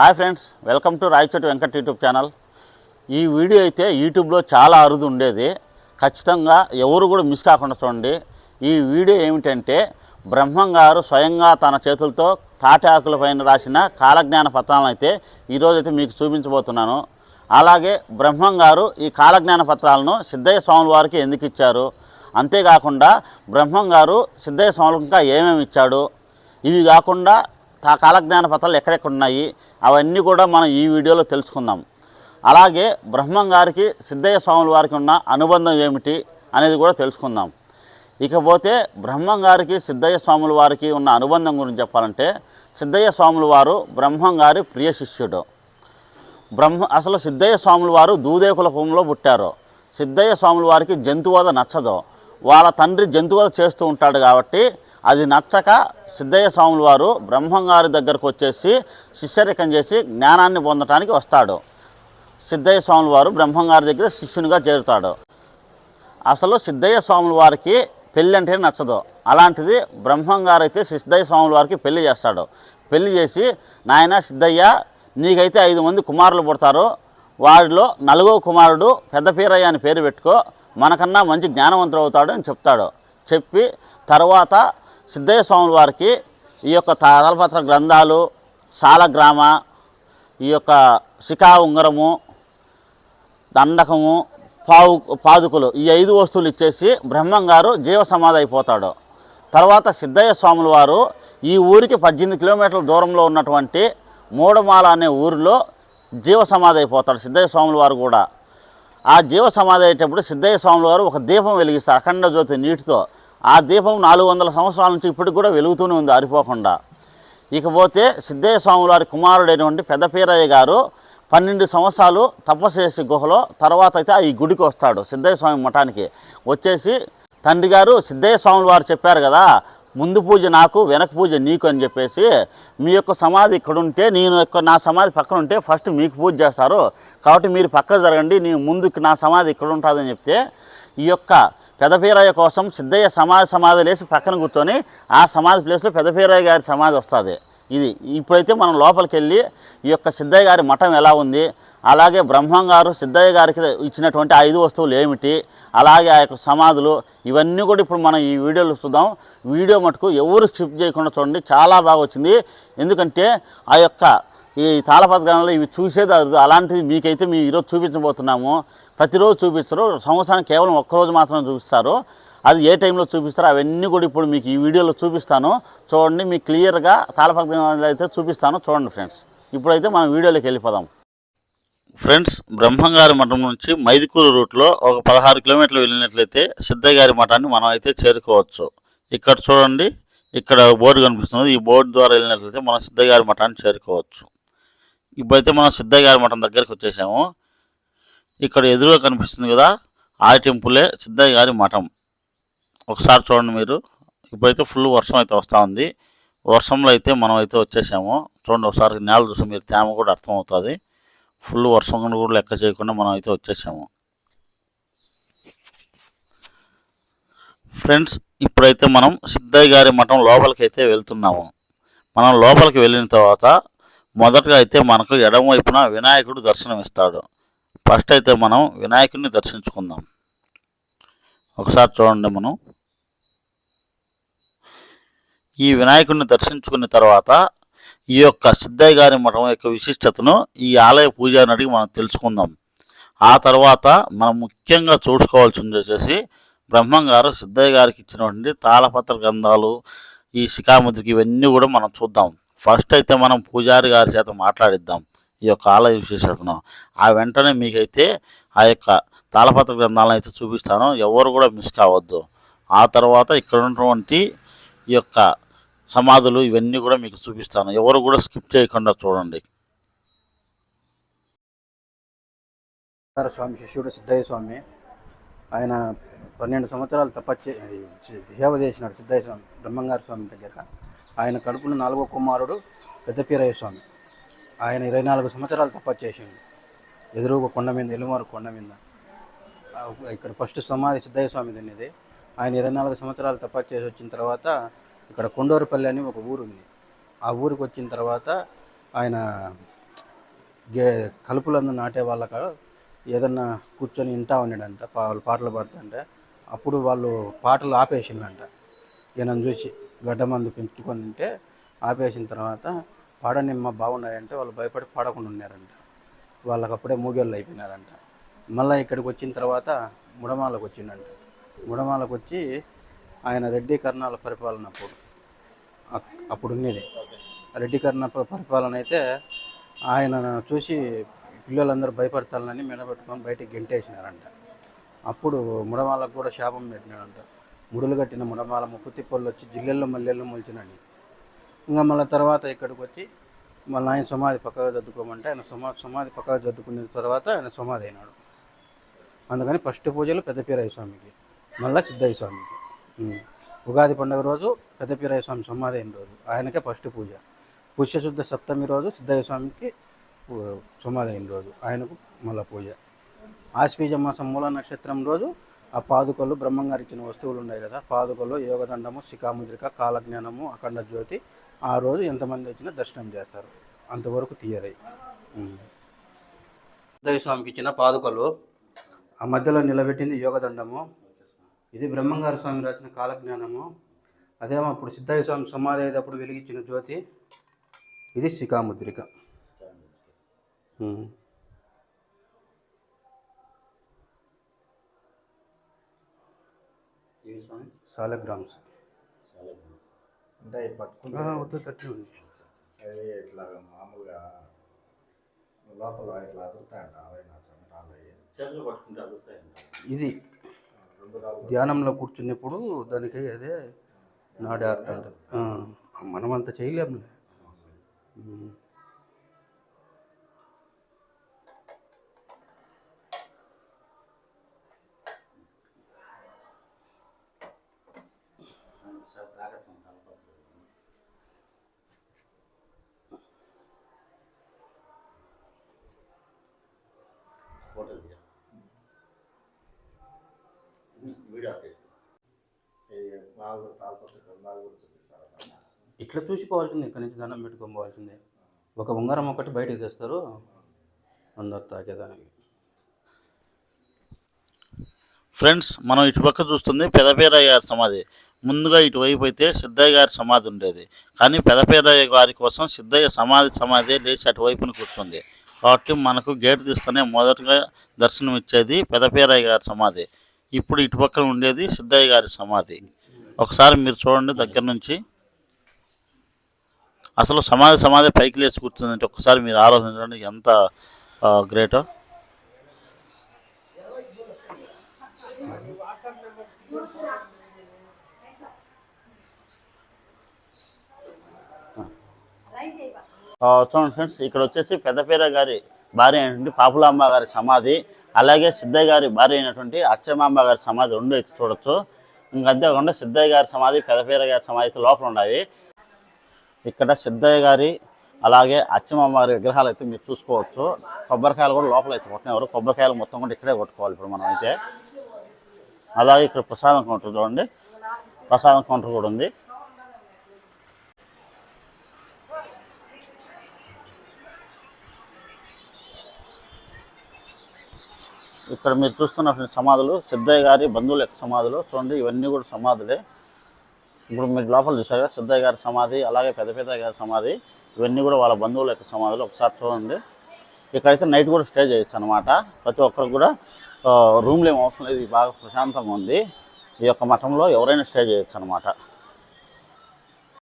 Hi friends welcome to Rayachoti Venkat YouTube channel. ఈ video అయితే యూట్యూబ్లో చాలా అరుదు ఉండేది. ఖచ్చితంగా ఎవరు కూడా మిస్ కాకుండా చూడండి. ఈ వీడియో ఏమిటంటే బ్రహ్మం గారు స్వయంగా తన చేతులతో తాటి ఆకుల పైన రాసిన కాలజ్ఞాన పత్రాలను అయితే ఈరోజైతే మీకు చూపించబోతున్నాను. అలాగే బ్రహ్మం గారు ఈ కాలజ్ఞాన పత్రాలను సిద్ధయ్య స్వాముల వారికి ఎందుకు ఇచ్చారు? అంతేకాకుండా బ్రహ్మం గారు సిద్ధయ్య స్వాములకు ఇంకా ఏమేమి ఇచ్చాడు? ఇవి కాకుండా కాలజ్ఞాన పత్రాలు ఎక్కడెక్కడ ఉన్నాయి? అవన్నీ కూడా మనం ఈ వీడియోలో తెలుసుకుందాం. అలాగే బ్రహ్మం గారికి సిద్ధయ్య స్వాముల వారికి ఉన్న అనుబంధం ఏమిటి అనేది కూడా తెలుసుకుందాం. ఇకపోతే బ్రహ్మం గారికి సిద్ధయ్య స్వాముల వారికి ఉన్న అనుబంధం గురించి చెప్పాలంటే సిద్ధయ్య స్వాముల వారు బ్రహ్మం గారి ప్రియ శిష్యుడు. బ్రహ్మ అసలు సిద్ధయ్య స్వాముల వారు దూదే కులపంలో పుట్టారు. సిద్ధయ్య స్వాముల వారికి జంతువద నచ్చదు. వాళ్ళ తండ్రి జంతువద చేస్తూ ఉంటాడు కాబట్టి అది నచ్చక సిద్ధయ్య స్వాముల వారు బ్రహ్మంగారి దగ్గరకు వచ్చేసి శిష్యరికం చేసి జ్ఞానాన్ని పొందటానికి వస్తాడు. సిద్ధయ్య స్వాముల వారు బ్రహ్మంగారి దగ్గర శిష్యునిగా చేరుతాడు. అసలు సిద్ధయ్య స్వాముల వారికి పెళ్ళి అంటే నచ్చదు. అలాంటిది బ్రహ్మంగారు అయితే సిద్ధయ్య స్వాముల వారికి పెళ్ళి చేస్తాడు. పెళ్ళి చేసి నాయన సిద్ధయ్య నీకైతే ఐదు మంది కుమారులు పుడతారు. వాడిలో నలుగో కుమారుడు పెద్ద పీరయ్య అని పేరు పెట్టుకో. మనకన్నా మంచి జ్ఞానవంతుడు అవుతాడు అని చెప్తాడు. చెప్పి తర్వాత సిద్ధయ్య స్వాముల వారికి ఈ యొక్క తాళపత్ర గ్రంథాలు సాలగ్రామ ఈ యొక్క శిఖా ఉంగరము దండకము పావు పాదుకులు ఈ ఐదు వస్తువులు ఇచ్చేసి బ్రహ్మం గారు జీవ సమాధి అయిపోతాడు. తర్వాత సిద్ధయ్య స్వాముల వారు ఈ ఊరికి పద్దెనిమిది కిలోమీటర్ల దూరంలో ఉన్నటువంటి మూడమాల అనే ఊరిలో జీవ సమాధి అయిపోతాడు సిద్ధయ్య స్వాముల వారు కూడా. ఆ జీవ సమాధి అయ్యేటప్పుడు సిద్ధయ్య స్వాముల వారు ఒక దీపం వెలిగిస్తారు అఖండ జ్యోతి నీటితో. ఆ దీపం నాలుగు వందల సంవత్సరాల నుంచి ఇప్పటికి కూడా వెలుగుతూనే ఉంది ఆరిపోకుండా. ఇకపోతే సిద్ధయ్య స్వామివారి కుమారుడైనటువంటి పెద్ద పీరయ్య గారు పన్నెండు సంవత్సరాలు తపస్సు గుహలో తర్వాత అయితే ఈ గుడికి వస్తాడు సిద్ధయ్య స్వామి మఠానికి. వచ్చేసి తండ్రి గారు సిద్ధయ్య స్వామి వారు చెప్పారు కదా ముందు పూజ నాకు వెనక పూజ నీకు అని చెప్పేసి మీ యొక్క సమాధి ఇక్కడ ఉంటే నేను యొక్క నా సమాధి పక్కన ఉంటే ఫస్ట్ మీకు పూజ చేస్తారు. కాబట్టి మీరు పక్క జరగండి నేను ముందుకు నా సమాధి ఇక్కడ ఉంటుందని చెప్తే ఈ యొక్క పెదపీరయ్య కోసం సిద్ధయ్య సమాధి సమాధి లేసి పక్కన కూర్చొని ఆ సమాధి ప్లేస్లో పెదపీరయ్య గారి సమాధి వస్తుంది. ఇది ఇప్పుడైతే మనం లోపలికి వెళ్ళి ఈ యొక్క సిద్ధయ్య గారి మఠం ఎలా ఉంది అలాగే బ్రహ్మం గారు సిద్ధయ్య గారికి ఇచ్చినటువంటి ఐదు వస్తువులు ఏమిటి అలాగే ఆ యొక్క సమాధులు ఇవన్నీ కూడా ఇప్పుడు మనం ఈ వీడియోలో చూద్దాం. వీడియో మటుకు ఎవరు స్కిప్ చేయకుండా చూడండి చాలా బాగా వచ్చింది. ఎందుకంటే ఆ యొక్క ఈ తాళపత్రాలలో ఇవి చూసేది అలాంటిది మీకైతే మేము ఈరోజు చూపించబోతున్నాము. ప్రతిరోజు చూపిస్తారు. సంవత్సరానికి కేవలం ఒక్కరోజు మాత్రమే చూపిస్తారు. అది ఏ టైంలో చూపిస్తారో అవన్నీ కూడా ఇప్పుడు మీకు ఈ వీడియోలో చూపిస్తాను. చూడండి మీకు క్లియర్గా తాళపత్రాలు అయితే చూపిస్తాను. చూడండి ఫ్రెండ్స్. ఇప్పుడైతే మనం వీడియోలోకి వెళ్ళిపోదాం. ఫ్రెండ్స్ బ్రహ్మంగారి మఠం నుంచి మైదుకూరు రూట్లో ఒక పదహారు కిలోమీటర్లు వెళ్ళినట్లయితే సిద్ధయ్య గారి మఠాన్ని మనం అయితే చేరుకోవచ్చు. ఇక్కడ చూడండి ఇక్కడ బోర్డు కనిపిస్తుంది ఈ బోర్డు ద్వారా వెళ్ళినట్లయితే మనం సిద్ధయ్య గారి మఠాన్ని చేరుకోవచ్చు. ఇప్పుడైతే మనం సిద్ధయ్య గారి మఠం దగ్గరికి వచ్చేసాము. ఇక్కడ ఎదురుగా కనిపిస్తుంది కదా ఆ టెంపులే సిద్ధయ్య గారి మఠం. ఒకసారి చూడండి మీరు. ఇప్పుడైతే ఫుల్ వర్షం అయితే వస్తూ ఉంది. వర్షంలో అయితే మనం అయితే వచ్చేసాము. చూడండి ఒకసారి నేల చూసి మీరు తేమ కూడా అర్థమవుతుంది. ఫుల్ వర్షం కూడా లెక్క చేయకుండా మనం అయితే వచ్చేసాము. ఫ్రెండ్స్ ఇప్పుడైతే మనం సిద్ధయ్య గారి మఠం లోపలికి అయితే వెళ్తున్నాము. మనం లోపలికి వెళ్ళిన తర్వాత మొదటగా అయితే మనకు ఎడమవైపున వినాయకుడు దర్శనం ఇస్తాడు ఫస్ట్ అయితే మనం వినాయకుడిని దర్శించుకుందాం. ఒకసారి చూడండి మనం. ఈ వినాయకుడిని దర్శించుకున్న తర్వాత ఈ యొక్క సిద్ధయ్య గారి మఠం యొక్క విశిష్టతను ఈ ఆలయ పూజారిని అడిగి మనం తెలుసుకుందాం. ఆ తర్వాత మనం ముఖ్యంగా చూసుకోవాల్సింది వచ్చేసి బ్రహ్మం గారు సిద్ధయ్య గారికి ఇచ్చినటువంటి తాళపత్ర గ్రంథాలు ఈ శిఖాముద్రికి ఇవన్నీ కూడా మనం చూద్దాం. ఫస్ట్ అయితే మనం పూజారి గారి చేత మాట్లాడిద్దాం. ఈ యొక్క ఆలయ విశేషతను ఆ వెంటనే మీకైతే ఆ యొక్క తాళపత్ర గ్రంథాలను అయితే చూపిస్తాను. ఎవరు కూడా మిస్ కావద్దు. ఆ తర్వాత ఇక్కడ ఉన్నటువంటి ఈ యొక్క సమాధులు ఇవన్నీ కూడా మీకు చూపిస్తాను. ఎవరు కూడా స్కిప్ చేయకుండా చూడండి. స్వామి. శిష్యుడు సిద్ధయ్య స్వామి. ఆయన పన్నెండు సంవత్సరాలు తపస్సు సేవ చేసినాడు సిద్ధయ్య స్వామి బ్రహ్మంగారు స్వామి దగ్గర. ఆయన కడుపున నాలుగో కుమారుడు పెద్దపీరయ్య స్వామి. ఆయన ఇరవై నాలుగు సంవత్సరాలు తపస్సు చేసిండు ఎదురుగా కొండ మీద ఎలుమారు కొండ మీద. ఇక్కడ ఫస్ట్ సమాధి సిద్ధయ్య స్వామి తినేది ఆయన ఇరవై నాలుగు సంవత్సరాలు తపస్సు చేసి వచ్చిన తర్వాత ఇక్కడ కొండూరుపల్లి అని ఒక ఊరు ఉంది. ఆ ఊరికి వచ్చిన తర్వాత ఆయన గే కలుపులందు నాటే వాళ్ళక ఏదన్నా కూర్చొని వింటా ఉన్నాడంట పా- వాళ్ళు పాటలు పాడుతుంటే. అప్పుడు వాళ్ళు పాటలు ఆపేసిండంట. ఈయనను చూసి గడ్డ మందు పెంచుకొని ఉంటే ఆపేసిన తర్వాత పాడనిమ్మ బాగున్నాయంటే వాళ్ళు భయపడి పాడకుండా ఉన్నారంట. వాళ్ళకి అప్పుడే మూగేళ్ళు అయిపోయినారంట. మళ్ళీ ఇక్కడికి వచ్చిన తర్వాత ముడమాలకు వచ్చిండంట. ముడమాలకు వచ్చి ఆయన రెడ్డి కర్ణాల పరిపాలన అప్పుడు. అప్పుడు ఉండేది రెడ్డి కర్ణ పరిపాలన అయితే ఆయన చూసి పిల్లలందరూ భయపడతారని మెడబెట్టుకొని బయటికి గెంటేసినారంట. అప్పుడు ముడమాలకు కూడా శాపం పెట్టినాడంట. ముడులు కట్టిన ముడమాల ముప్పు తిప్పలు వచ్చి జిల్లెల్లో మల్లెల్లో మొలిచినని. ఇంకా మళ్ళీ తర్వాత ఇక్కడికి వచ్చి మళ్ళీ ఆయన సమాధి పక్కగా దద్దుకోమంటే ఆయన సమా సమాధి పక్కగా దద్దుకున్న తర్వాత ఆయన సమాధి అయినాడు. అందుకని ఫస్ట్ పూజలు పెద్దపీరయ్య స్వామికి మళ్ళీ సిద్ధయ్య స్వామికి. ఉగాది పండుగ రోజు పెద్దపీరయ్య స్వామి సమాధి అయిన రోజు ఆయనకే ఫస్ట్ పూజ. పుష్యశుద్ధ సప్తమి రోజు సిద్ధయ్య స్వామికి సమాధి అయిన రోజు ఆయనకు మళ్ళీ పూజ. ఆశ్వీజ మాసం మూల నక్షత్రం రోజు ఆ పాదుకలు బ్రహ్మంగారు ఇచ్చిన వస్తువులు ఉన్నాయి కదా పాదుకలు యోగదండము శిఖాముద్రిక కాలజ్ఞానము అఖండ జ్యోతి ఆ రోజు ఎంతమంది వచ్చినా దర్శనం చేస్తారు. అంతవరకు తీయరై స్వామికి ఇచ్చిన పాదుకలు. ఆ మధ్యలో నిలబెట్టింది యోగదండము ఇది బ్రహ్మంగారు స్వామి రాసిన కాలజ్ఞానము. అదేమో అప్పుడు సిద్ధయ్య స్వామి సమాధి అయ్యేటప్పుడు వెలిగించిన జ్యోతి. ఇది శిఖాముద్రిక. సాలగ్రామ్స్. అంటే అవి పట్టుకుంటే వద్దు తట్టి. ఉంది అవి ఇట్లా మామూలుగా లోపల ఇట్లా అదురుతాయంట అవైనా అవి. చెట్లు పట్టుకుంటే అదుగుతాయండి ఇది ధ్యానంలో కూర్చున్నప్పుడు దానికి అదే నాడి ఆడుతుంటుంది మనం అంత చేయలేములే ఉమ్. ఫోటో వీడియో ఆపేస్తాను ఇవి బాగా తాల్పత్రి బాగా కూడా చూపిస్తారు స్వామి. ఇట్లా చూసిపోవాల్సిందే ఇక్కడి నుంచి దండం పెట్టుకోవాల్సిందే ఒక ఉంగరం ఒకటి బయటకు తెస్తారు అందరు తాకేదానికి ఫ్రెండ్స్ మనం ఇటుపక్క చూస్తుంది పెదపేరయ్య గారి సమాధి. ముందుగా ఇటువైపు అయితే సిద్ధయ్య గారి సమాధి ఉండేది. కానీ పెదపేరయ్య గారి కోసం సిద్ధయ్య సమాధి సమాధి లేచి అటువైపున కూర్చుంది. కాబట్టి మనకు గేట్ తీస్తూనే మొదటగా దర్శనం ఇచ్చేది పెదపేరయ్య గారి సమాధి. ఇప్పుడు ఇటుపక్కన ఉండేది సిద్ధయ్య గారి సమాధి. ఒకసారి మీరు చూడండి దగ్గర నుంచి. అసలు సమాధి సమాధి పైకి లేచి కూర్చుందంటే ఒకసారి మీరు ఆలోచించండి ఎంత గ్రేటో చూడండి ఫ్రెండ్స్ ఇక్కడ వచ్చేసి పెద్దపేర గారి భార్య అయినటువంటి పాపులాంబ గారి సమాధి అలాగే సిద్ధయ్య గారి భార్య అయినటువంటి అచ్చమాంబ గారి సమాధి రెండు అయితే చూడొచ్చు. ఇంకంతేకాకుండా సిద్ధయ్య గారి సమాధి పెదపేర గారి సమాధి లోపల ఉన్నాయి. ఇక్కడ సిద్ధయ్య గారి అలాగే అచ్చమాంబ విగ్రహాలు అయితే మీరు చూసుకోవచ్చు. కొబ్బరికాయలు కూడా లోపల అయితే కొట్టినవారు. కొబ్బరికాయలు మొత్తం కూడా ఇక్కడే కొట్టుకోవాలి ఇప్పుడు మనం అయితే. అలాగే ఇక్కడ ప్రసాదం కౌంటర్ చూడండి. ప్రసాదం కౌంటర్ కూడా ఉంది. ఇక్కడ మీరు చూస్తున్నటువంటి సమాధులు సిద్ధయ్య గారి బంధువుల యొక్క సమాధులు. చూడండి ఇవన్నీ కూడా సమాధులే. ఇప్పుడు మీరు లోపల చూసారు కదా సిద్ధయ్య గారి సమాధి అలాగే పెద్ద పెద్ద గారి సమాధి ఇవన్నీ కూడా వాళ్ళ బంధువుల యొక్క సమాధులు ఒకసారి చూడండి. ఇక్కడైతే నైట్ కూడా స్టే చేయొచ్చు అనమాట ప్రతి ఒక్కరికి కూడా రూమ్లు ఏం అవసరం లేదు బాగా ప్రశాంతంగా ఉంది. ఈ యొక్క మఠంలో ఎవరైనా స్టే చేయొచ్చు అనమాట